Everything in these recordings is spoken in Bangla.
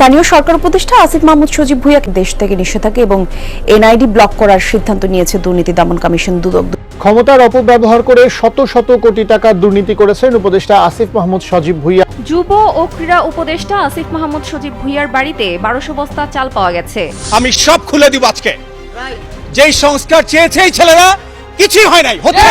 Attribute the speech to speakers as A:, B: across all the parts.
A: স্থানীয় সরকার উপদেষ্টা আসিফ মাহমুদ সজীব ভুইয়াকে দেশ থেকে নিষেধাজ্ঞা এবং এনআইডি ব্লক করার সিদ্ধান্ত নিয়েছে দুর্নীতি দমন কমিশন দুদক।
B: ক্ষমতার অপব্যবহার করে শত শত কোটি টাকা দুর্নীতি করেছেন উপদেষ্টা আসিফ মাহমুদ সজীব ভুইয়া।
C: যুব ও ক্রীড়া উপদেষ্টা আসিফ মাহমুদ সজীব ভুইয়ার বাড়িতে বারোশো বস্তা চাল পাওয়া গেছে।
D: আমি সব খুলে দিব আজকে। যেই সংস্কার চেয়েছে এই ছেলেরা কিছুই হয় নাই হচ্ছে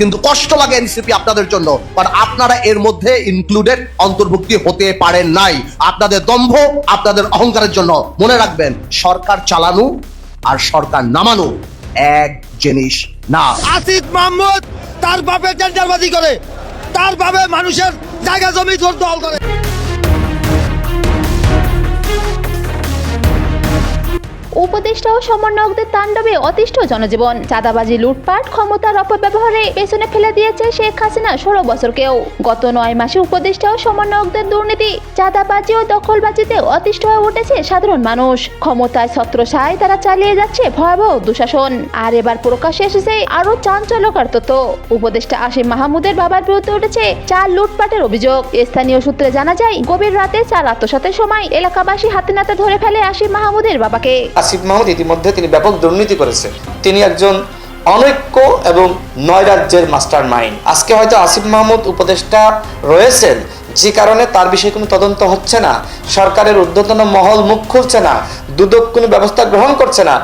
E: কিন্তু কষ্ট লাগে এনসিপি আপনাদের জন্য বাট আপনারা এর মধ্যে ইনক্লুডেড অন্তর্ভুক্তি হতে পারেন নাই। আপনাদের দম্ভ আপনাদের অহংকারের জন্য। মনে রাখবেন সরকার চালানো আর সরকার নামানো এক জিনিস না।
F: আসিফ মাহমুদ তার বাপে টেন্ডারবাজি করে তার বাপে মানুষের জায়গা জমি দল করে।
G: উপদেষ্টা ও সমন্বয়কদের তাণ্ডবে অতিষ্ঠ জনজীবন। চাঁদাবাজি, লুটপাট, ক্ষমতার অপব্যবহারে পেছনে ফেলে দিয়েছে শেখ হাসিনা ষোলো বছরকেও। গত নয় মাসে উপদেষ্টা ও সমন্বয়কদের দুর্নীতি, চাঁদাবাজি ও দখলবাজিতে অতিষ্ঠ হয়ে উঠেছে সাধারণ মানুষ। ক্ষমতায় ছত্রসায় তারা চালিয়ে যাচ্ছে ভয়াবহ দুঃশাসন। আর এবার প্রকাশ্যে এসেছে আরও চাঞ্চল্যকর তথ্য। উপদেষ্টা আসিম মাহমুদের বাবার বিরুদ্ধে উঠেছে চাল লুটপাটের অভিযোগ। স্থানীয় সূত্রে জানা যায়, গভীর রাতে চাল আত্মসাতের সময় এলাকাবাসী হাতে নাতে ধরে ফেলে আসিম মাহমুদের বাবাকে।
H: আসিফ মাহমুদ ইতিমধ্যে তিনি ব্যাপক দুর্নীতি করেছে। তিনি একজন অনৈক্য এবং নয় রাজ্যের মাস্টার মাইন্ড আজকে হয়তো আসিফ মাহমুদ উপদেষ্টা রয়েছেন, যে কারণে তার বিষয়ে কোনো তদন্ত হচ্ছে না। সরকারের ঊর্ধ্বতন মহল মুখ খুলছে না, দুদক কোনো ব্যবস্থা গ্রহণ করছে না।